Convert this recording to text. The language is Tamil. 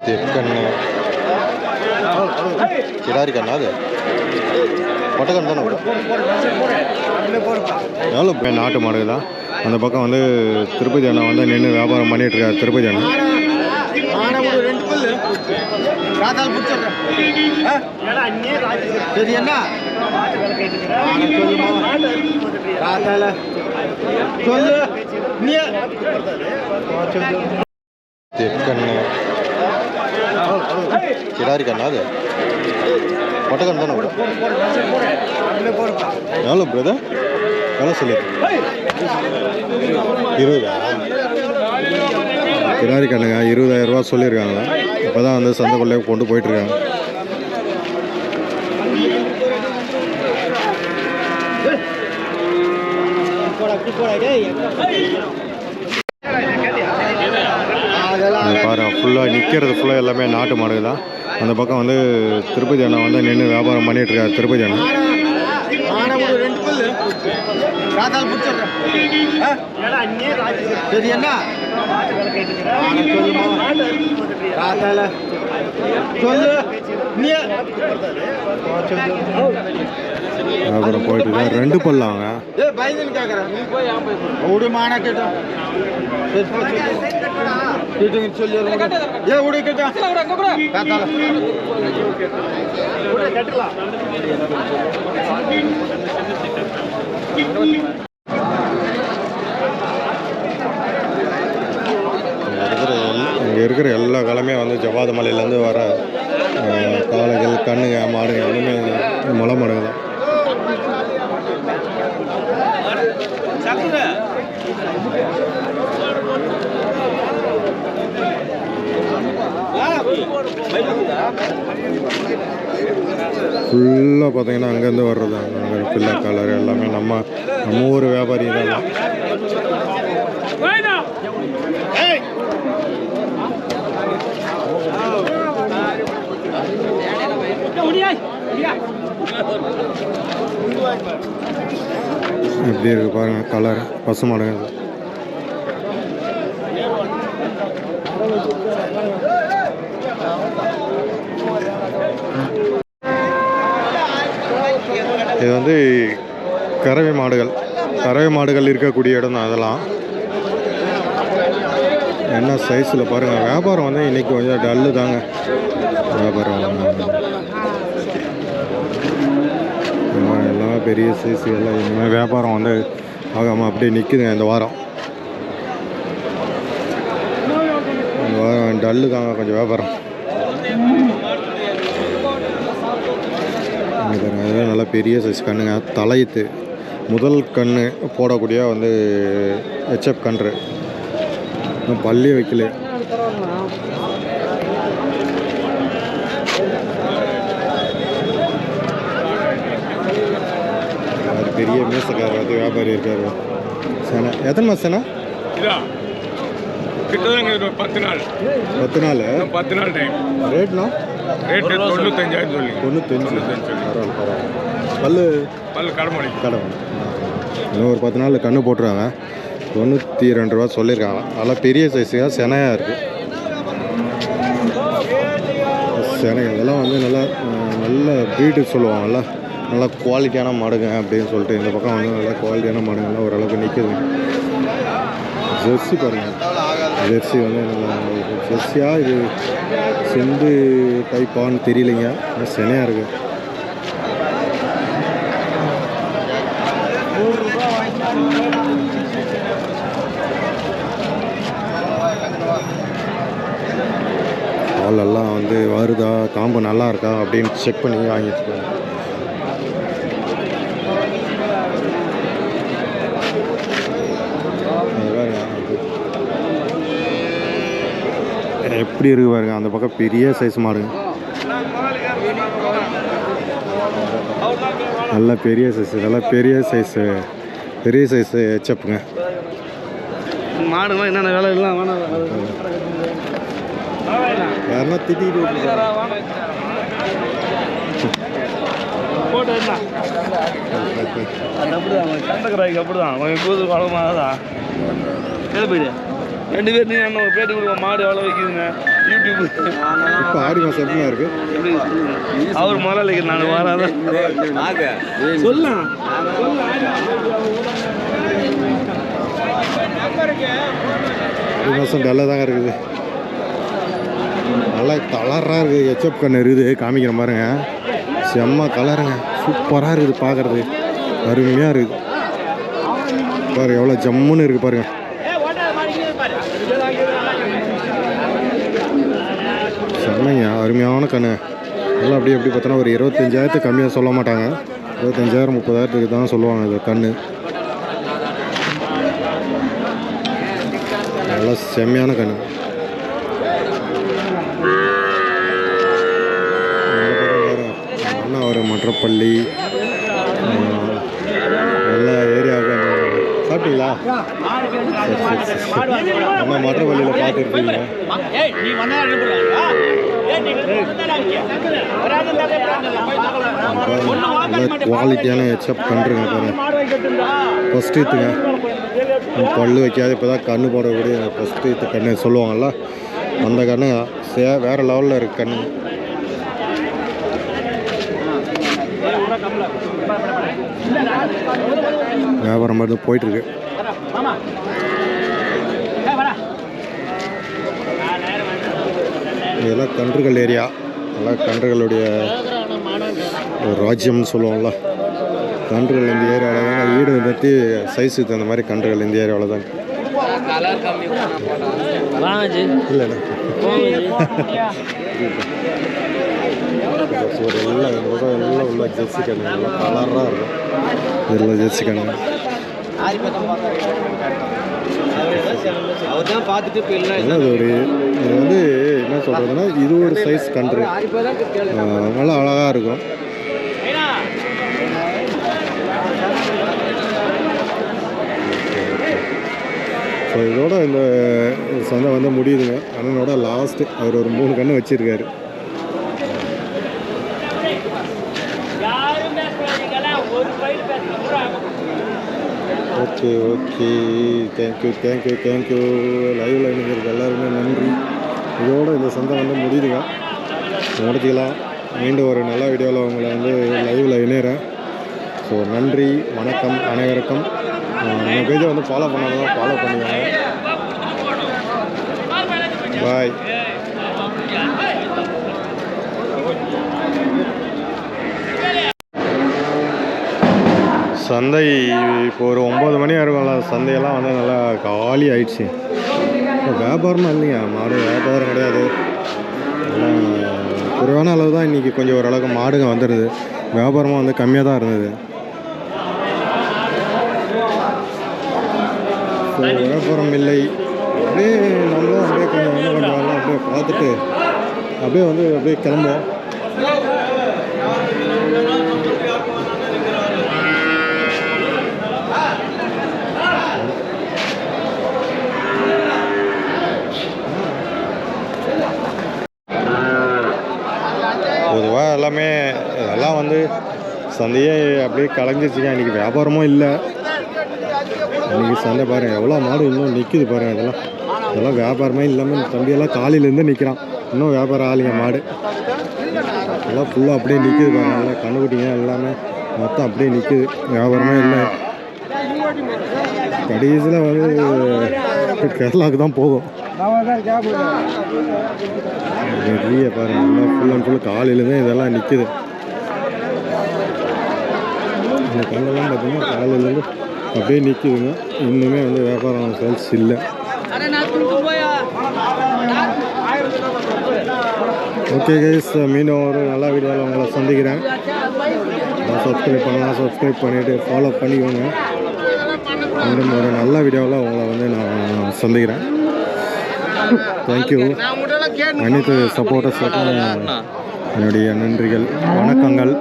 தெக்கண்ணு கிடாரி கண்ணா அது பொட்டக்கண்ணு தானே எவ்வளோ இப்போ நாட்டு மாடு தான் அந்த பக்கம் வந்து திருப்பதி அண்ணா வந்து நின்று வியாபாரம் பண்ணிட்டு இருக்காரு திருப்பதி அண்ணா ரெண்டு புல்லு ராத்தால பிடிச்சிடுறேன் சரி என்ன சொல்லுமா ராத்தால சொல்லு நீ தெக்கண்ணு கிடாரி கண்ணா அது பொட்டக்கண்ணு தானே எவ்வளோ பிரதர் எவ்வளோ சொல்லு. இருபதா? கிடாரி கண்ணுங்க இருபதாயிரம் ரூபா சொல்லியிருக்காங்க இப்போ தான் வந்து சந்தைக்குள்ளே கொண்டு போயிட்டுருக்காங்க. அது பாரு ஃபுல்லாக நிற்கிறது ஃபுல்லாக எல்லாமே நாட்டு மாடு தான். அந்த பக்கம் வந்து திருப்பதி அண்ணா வந்து நின்று வியாபாரம் பண்ணிகிட்டு இருக்காரு திருப்பதி அண்ணா. அப்புறம் சொல்லு நீ போயிட்டு ரெண்டு பல்லாங்க பயந்துன்னு கேட்குறேன் போ சொல்லு விடு கேட்டோம் காத்தால இங்கே இருக்கிற எல்- இங்கே இருக்கிற எல்லா கிழமையும் வந்து ஜவாத மலையிலேருந்து வர காளைகள் கண்ணுங்க மாடுங்க எல்லாமே மலை மாடுங்க தான். ஃபுல்லாக பார்த்தீங்கன்னா அங்கேருந்து வர்றது அங்கே பிள்ளை கலர் எல்லாமே நம்ம நம்ம ஊர் வியாபாரி இதெல்லாம் எப்படி இருக்கு பாருங்க கலர் பசு மாடுங்க இது. வந்து கறவை மாடுகள். கறவை மாடுகள் இருக்கக்கூடிய இடம் தான் அதெல்லாம். என்ன சைஸில் பாருங்கள் வியாபாரம் வந்து இன்னைக்கு கொஞ்சம் டல்லு தாங்க. வியாபாரம். எல்லாம் பெரிய சைஸ் எல்லாம் இனிமேல் வியாபாரம் வந்து ஆகாமல் அப்படியே நிற்குதுங்க இந்த வாரம். இந்த வாரம் டல்லு தாங்க கொஞ்சம் வியாபாரம். இங்க பாருங்க. அதெல்லாம் நல்லா பெரிய சைஸ் கண்ணுங்க. தலையத்து முதல் கண்ணு போடக்கூடிய வந்து ஹெச்எப் கன்று. பள்ளி வைக்கல. அது பெரிய மீசக்காரர் வந்து வியாபாரி இருக்காரு. சேனை எத்தனை மாதம் சேனை? பத்து நாள். பத்து நாள்? பத்து நாள் டைம் ரேட்னா ரேட்டு தொண்ணூத்தஞ்சாயிரம் சொல்லி. தொண்ணூத்தஞ்சு. தொண்ணூத்தஞ்சு சொல்லி. பரவாயில்ல பரவாயில்ல. பல்லு? பல்லு கடமடை கடை இன்னும் ஒரு பத்து நாள் கண்ணு போட்டுருவாங்க. தொண்ணூற்றி ரெண்டு ரூபா சொல்லியிருக்காங்க. நல்லா பெரிய சைஸுங்க செனையாக இருக்குது செனை இதெல்லாம் வந்து நல்லா நல்ல ப்ரீடு சொல்லுவாங்கல்ல. நல்லா குவாலிட்டியான மாடுங்க அப்படின்னு சொல்லிட்டு இந்த பக்கம் வந்து நல்லா குவாலிட்டியான மாடுங்கள்லாம் ஓரளவுக்கு நிற்குது ஜெர்சி பாருங்கள் ஜெர்சி ah, வந்து நல்லா ஜெர்சியா இது செந்து டைப்பான்னு தெரியலைங்க. ஆனால் செனையாக இருக்கு. பாலெல்லாம் வந்து வருதா காம்பு நல்லா இருக்கா அப்படின்னு செக் பண்ணி வாங்கிட்டு போங்க. அது பாருங்க, அது எப்படி இருக்கு பாருங்க அந்த பக்கம் பெரிய சைஸ் மாடுங்க நல்ல பெரிய சைஸ் இதெல்லாம் பெரிய சைஸு பெரிய சைஸு ஹெச்எப்புங்க மாடுமா என்னென்ன வேலை வேணாம் யாருன்னா திட்டிகிட்டு அப்படிதான் அப்படிதான். அவன் கூது குழம்பு தான் போயிடு? ரெண்டு பேர் நீ என்ன ஒரு பேட்டி கொடுக்க மாடு எவ்வளோ வைக்குதுங்க. இப்போ ஆடி மாதம் எப்படிண்ணா இருக்குது அவர் முதலாளிக்கு நான் வராத சொல்லலாம். ஆடி மாதம் டல்லாக தாங்க இருக்குது. நல்லா கலராக இருக்குது ஹெச்எப் கண் இருக்குது காமிக்கிற பாருங்க. செம்ம கலருங்க. சூப்பராக இருக்குது பார்க்குறது அருமையாக இருக்குது. பாரு எவ்வளோ ஜம்முன்னு இருக்குது பாருங்க. செம்மைங்க அருமையான கண்ணு. நல்லா அப்படி எப்படி பார்த்தோன்னா ஒரு இருபத்தஞ்சாயிரத்துக்கு கம்மியாக சொல்ல மாட்டாங்க. இருபத்தஞ்சாயிரம் முப்பதாயிரத்துக்கு தான் சொல்லுவாங்க இது கண்ணு. நல்லா செம்மையான கண்ணு. அண்ணா ஒரு மற்றப்பள்ளி. சரி. அண்ணா மற்றப்பள்ளியில் பார்த்துருக்கீங்க? குவாலிட்டியான ஹெச்அப் பண்ணுறேங்க பாருங்க ஃபஸ்ட்டு ஈத்துங்க பல்லு வைக்காத இப்போ தான் கண்ணு போடக்கூடிய ஃபஸ்ட்டு ஈத்து கண்ணு சொல்லுவாங்கல்ல. அந்த கண்ணு சே வேறு லெவலில் இருக்கு கண்ணு. வியாபாரம் மட்டும் போயிட்டுருக்கு இதெல்லாம் கன்றுகள் ஏரியா. எல்லாம் கன்றுகளுடைய ஒரு ராஜ்யம்னு சொல்லுவோம்ல. கன்றுகள் இந்த ஏரியாவில் தான் வீடு வந்துட்டு சைஸுக்கு தகுந்த மாதிரி கன்றுகள் இந்த ஏரியாவில் தான் ஒரு எல்லாம் எல்லாம் உள்ள ஜெர்சி எல்லாம் கலராக இருக்கும். இதெல்லாம் ஜெர்சி கண்ணு இது ஒரு இது வந்து என்ன சொல்கிறதுன்னா இது ஒரு சைஸ் கன்று நல்லா அழகாக இருக்கும். ஸோ இதோட இந்த சந்தை வந்து முடியுதுங்க. அண்ணனோட லாஸ்ட்டு அவர் ஒரு மூணு கன்று வச்சுருக்காரு. Okay okay. Thank you thank you thank you லைவில் இணைஞ்சிருக்க எல்லாருமே நன்றி. இதோட இந்த சந்தை வந்து முடியுதுங்க. முடிச்சிக்கலாம் மீண்டும் ஒரு நல்ல வீடியோவில் உங்களை வந்து லைவில் இணைகிறேன் ஸோ நன்றி வணக்கம் அனைவருக்கும். ஆஹ் நம்ம பேஜை வந்து ஃபாலோ பண்ணாலும் ஃபாலோ பண்ணுவாங்க பாய் சந்தை இப்போ ஒரு ஒம்பது மணி இருக்கும்ல சந்தையெல்லாம் வந்து நல்லா காலி ஆயிடுச்சு. இப்போ வியாபாரமும் இல்லைங்க மாடு வியாபாரம் கிடையாது. குறைவான அளவு தான் இன்றைக்கி கொஞ்சம் ஓரளவுக்கு மாடுங்க வந்துடுது வியாபாரமாக வந்து கம்மியாக தான் இருந்தது. ஸோ வியாபாரம் இல்லை. அப்படியே நம்மளும் அப்படியே கொஞ்சம் கொஞ்சம் அப்படியே பார்த்துட்டு அப்படியே வந்து அப்படியே கிளம்புவோம். எல்லாமே இதெல்லாம் வந்து சந்தையே அப்படியே கலைஞ்சிருச்சுங்க. இன்றைக்கி வியாபாரமும் இல்லை. இன்றைக்கி சந்தை பாருங்கள் எவ்வளோ மாடு இன்னும் நிற்குது பாருங்கள் இதெல்லாம். இதெல்லாம் வியாபாரமே இல்லாமல் தம்பியெல்லாம் காலையிலேருந்து நிற்கிறான் இன்னும் வியாபாரம் ஆளுங்க மாடு. எல்லாம் ஃபுல்லாக அப்படியே நிற்குது பாருங்க. எல்லாம் கண்ணுக்குட்டிங்க எல்லாமே. மொத்தம் அப்படியே நிற்குது வியாபாரமே இல்லை. கடைசியில் வந்து கேரளாவுக்கு தான் போகும். நிறைய பாருங்க ஃபுல் அண்ட் ஃபுல் காலையில தான் இதெல்லாம் நிற்குது இந்த கண்ணெல்லாம் பார்த்தீங்கன்னா காலையிலேருந்து அப்படியே நிற்குதுங்க இன்னுமே வந்து வியாபாரம் சேல்ஸ் இல்லை. ஓகே கைஸ் மீண்டும் ஒரு நல்ல வீடியோவில் உங்களை சந்திக்கிறேன். சப்ஸ்கிரைப் பண்ணலாம் சப்ஸ்கிரைப் பண்ணிவிட்டு ஃபாலோ பண்ணிக்கோங்க. மீண்டும் ஒரு நல்ல வீடியோவில் உங்களை வந்து நான் சந்திக்கிறேன். தேங்க்யூ அனைத்து சப்போர்ட்டர்ஸுக்கும் என்னுடைய நன்றிகள் வணக்கங்கள்.